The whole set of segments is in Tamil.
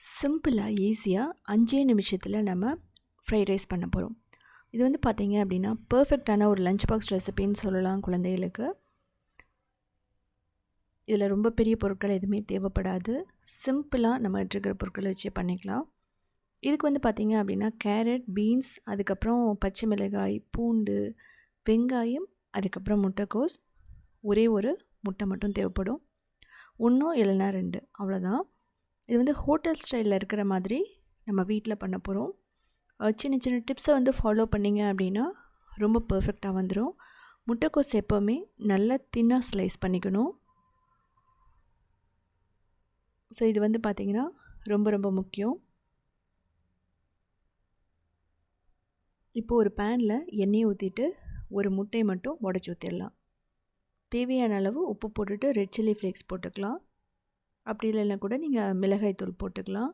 சிம்பிளாக ஈஸியாக அஞ்சே நிமிஷத்தில் நம்ம ஃப்ரைட் ரைஸ் பண்ண போகிறோம் இது வந்து பார்த்திங்க அப்படின்னா பர்ஃபெக்டான ஒரு லஞ்ச் பாக்ஸ் ரெசிபின்னு சொல்லலாம் குழந்தைகளுக்கு. இதில் ரொம்ப பெரிய பொருட்கள் எதுவுமே தேவைப்படாது. சிம்பிளாக நம்ம இருக்கிற பொருட்களை வச்சு பண்ணிக்கலாம். இதுக்கு வந்து பார்த்திங்க அப்படின்னா கேரட் பீன்ஸ் அதுக்கப்புறம் பச்சை மிளகாய் பூண்டு வெங்காயம் அதுக்கப்புறம் முட்டைக்கோஸ். ஒரே ஒரு முட்டை மட்டும் தேவைப்படும். ஒன்றும் இல்லைன்னா ரெண்டு. அவ்வளோதான் இது வந்து ஹோட்டல் ஸ்டைலில் இருக்கிற மாதிரி நம்ம வீட்டில் பண்ண போகிறோம். சின்ன சின்ன டிப்ஸை வந்து ஃபாலோ பண்ணிங்க அப்படின்னா ரொம்ப பர்ஃபெக்டாக வந்துடும் முட்டைக்கோஸ் எப்போவுமே நல்லா தின்னாக ஸ்லைஸ் பண்ணிக்கணும். ஸோ இது வந்து பார்த்திங்கன்னா ரொம்ப ரொம்ப முக்கியம். இப்போது ஒரு பேனில் எண்ணெயை ஊற்றிட்டு ஒரு முட்டையை மட்டும் உடச்சி ஊற்றிடலாம் தேவையான அளவு உப்பு போட்டுட்டு ரெட் சில்லி ஃப்ளேக்ஸ் போட்டுக்கலாம். அப்படி இல்லைன்னா கூட நீங்கள் மிளகாய் தூள் போட்டுக்கலாம்.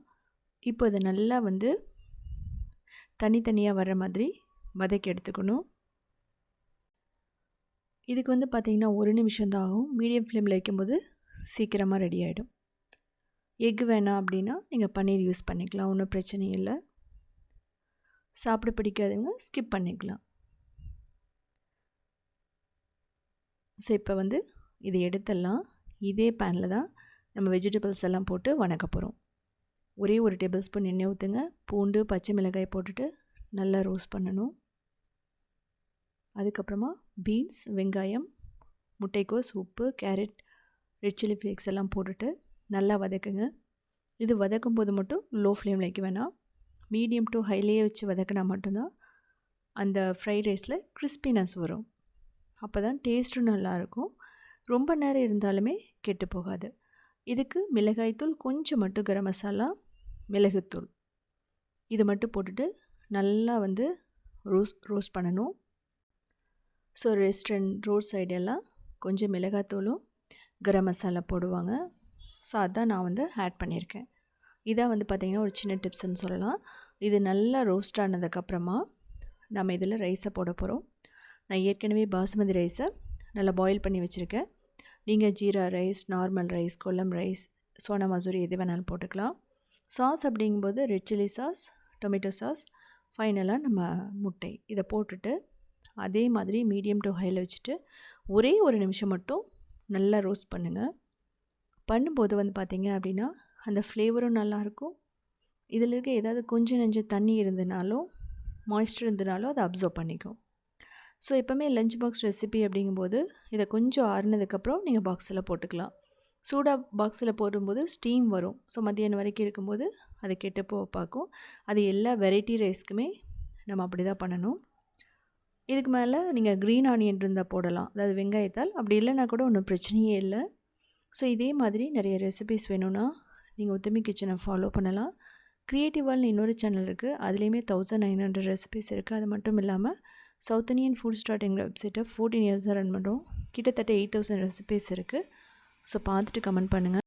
இப்போ இதை நல்லா வந்து தனித்தனியாக வர்ற மாதிரி வதக்கி எடுத்துக்கணும். இதுக்கு வந்து பார்த்திங்கன்னா ஒரு நிமிஷம் தான் ஆகும். மீடியம் ஃப்ளேமில் வைக்கும்போது சீக்கிரமாக ரெடி ஆகிடும் எக் வேணாம் அப்படின்னா நீங்கள் பன்னீர் யூஸ் பண்ணிக்கலாம். ஒன்றும் பிரச்சனை இல்லை. சாப்பிட பிடிக்காதவங்க ஸ்கிப் பண்ணிக்கலாம். ஸோ இப்போ வந்து இதை எடுத்துடலாம். இதே பேனில் தான் நம்ம வெஜிடபிள்ஸ் எல்லாம் போட்டு வணக்க போகிறோம் ஒரே ஒரு டேபிள் ஸ்பூன் எண்ணெய் ஊற்றுங்க பூண்டு பச்சை மிளகாய் போட்டுட்டு நல்லா ரோஸ்ட் பண்ணணும். அதுக்கப்புறமா பீன்ஸ் வெங்காயம் முட்டைக்கோஸ் உப்பு கேரட் ரெட் சில்லி ஃப்ளேக்ஸ் எல்லாம் போட்டுட்டு நல்லா வதக்குங்க. இது வதக்கும் போது மட்டும் லோ ஃப்ளேமில் வைக்க வேணாம். மீடியம் டு ஹைலேயே வச்சு வதக்கினா மட்டும்தான் அந்த ஃப்ரைட் ரைஸில் கிறிஸ்பினஸ் வரும். அப்போ தான் டேஸ்ட்டும் நல்லாயிருக்கும் ரொம்ப நேரம் இருந்தாலுமே கெட்டு போகாது. இதுக்கு மிளகாய்த்தூள் கொஞ்சம் மட்டும் கரம் மசாலா மிளகுத்தூள். இது மட்டும் போட்டுட்டு நல்லா வந்து ரோஸ் ரோஸ்ட் பண்ணணும். ஸோ ரெஸ்டாரண்ட் ரோட் சைடெல்லாம் கொஞ்சம் மிளகாத்தூளும் கரம் மசாலா போடுவாங்க. ஸோ அதான் நான் வந்து ஆட் பண்ணியிருக்கேன். இதான் வந்து பார்த்திங்கன்னா ஒரு சின்ன டிப்ஸ்ன்னு சொல்லலாம். இது நல்லா ரோஸ்ட் ஆனதுக்கப்புறமா நம்ம இதில் ரைஸை போட போகிறோம் நான் ஏற்கனவே பாசுமதி ரைஸை நல்லா பாயில் பண்ணி வச்சுருக்கேன். நீங்கள் jeera rice normal rice Kolam rice Sona Masoori எது வேணாலும் போட்டுக்கலாம். சாஸ் அப்படிங்கும்போது red chilli sauce tomato sauce ஃபைனலாக நம்ம முட்டை. இதை போட்டுட்டு அதே மாதிரி மீடியம் டு ஹையில் வச்சுட்டு ஒரே ஒரு நிமிஷம் மட்டும் நல்லா ரோஸ்ட் பண்ணுங்கள் பண்ணும்போது வந்து பார்த்திங்க அப்படின்னா அந்த ஃப்ளேவரும் நல்லாயிருக்கும் இதில் இருக்க ஏதாவது கொஞ்சம் நெஞ்சம் தண்ணி இருந்தனாலும் மாய்ஸ்டர் இருந்தனாலும் அதை அப்சர்வ் பண்ணிக்கும். ஸோ எப்போவுமே லஞ்ச் பாக்ஸ் ரெசிபி அப்படிங்கும்போது இதை கொஞ்சம் ஆறுனதுக்கப்புறம் நீங்கள் பாக்ஸில் போட்டுக்கலாம். சூடாக பாக்ஸில் போடும்போது ஸ்டீம் வரும். ஸோ மத்தியானம் வரைக்கும் இருக்கும்போது அது கெட்டப்போ பார்க்கும். அது எல்லா வெரைட்டி ரைஸ்க்குமே நம்ம அப்படி தான் பண்ணணும். இதுக்கு மேலே நீங்கள் க்ரீன் ஆனியன் இருந்தால் போடலாம். அதாவது வெங்காயத்தால். அப்படி இல்லைனா கூட ஒன்றும் பிரச்சனையே இல்லை. ஸோ இதே மாதிரி நிறைய ரெசிபிஸ் வேணும்னா நீங்கள் உத்தமி கிச்சனை ஃபாலோ பண்ணலாம். க்ரியேட்டிவால்னு இன்னொரு சேனல் இருக்குது அதுலேயுமே தௌசண்ட் நைன் ஹண்ட்ரட் ரெசிபிஸ் இருக்குது அது மட்டும் இல்லாமல் சவுத் இண்டியன் ஃபுட் ஸ்டார்ட் எங்கள் வெப்சைட்டை ஃபோர்டீன் இயர்ஸாக ரன் பண்ணுறோம் கிட்டத்தட்ட எயிட் தௌசண்ட் ரெசிபீஸ் இருக்குது ஸோ பார்த்துட்டு கமெண்ட் பண்ணுங்கள்